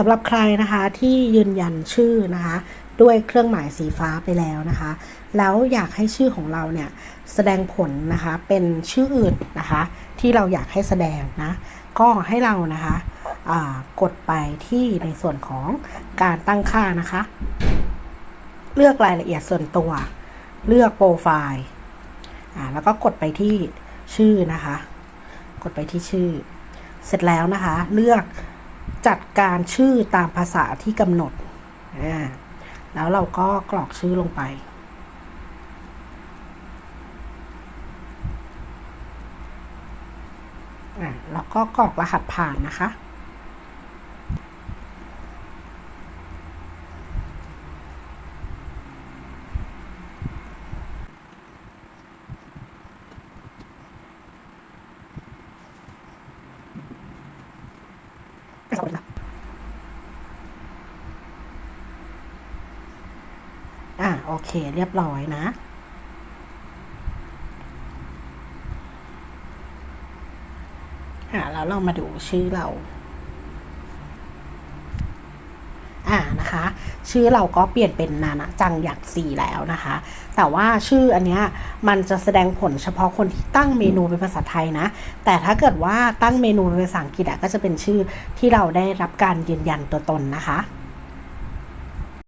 สำหรับใครนะคะที่ยืนยันชื่อนะคะ ด้วยเครื่องหมายสีฟ้าไปแล้วนะคะ แล้วอยากให้ชื่อของเราเนี่ยแสดงผลนะคะเป็นชื่ออื่นนะคะ ที่เราอยากให้แสดงนะก็ให้เรานะคะกดไปที่ในส่วนของการตั้งค่านะคะ เลือกรายละเอียดส่วนตัว เลือกโปรไฟล์อ่าแล้วก็กดไปที่ชื่อนะคะ กดไปที่ชื่อ เสร็จแล้วนะคะ เลือก จัดการชื่อตามภาษาที่กำหนด แล้วเราก็กรอกชื่อลงไป แล้วก็กรอกรหัสผ่านนะคะ อะโอเคเรียบร้อยนะ อะแล้วเรามาดูชื่อเรา อ่านะคะ ชื่อเราก็เปลี่ยนเป็นนานะจังหยักสีแล้วนะคะ แต่ว่าชื่ออันเนี้ยมันจะแสดงผลเฉพาะคนที่ตั้งเมนูเป็นภาษาไทยนะ แต่ถ้าเกิดว่าตั้งเมนูเป็นภาษาอังกฤษก็จะเป็นชื่อที่เราได้รับการยืนยันตัวตนนะคะ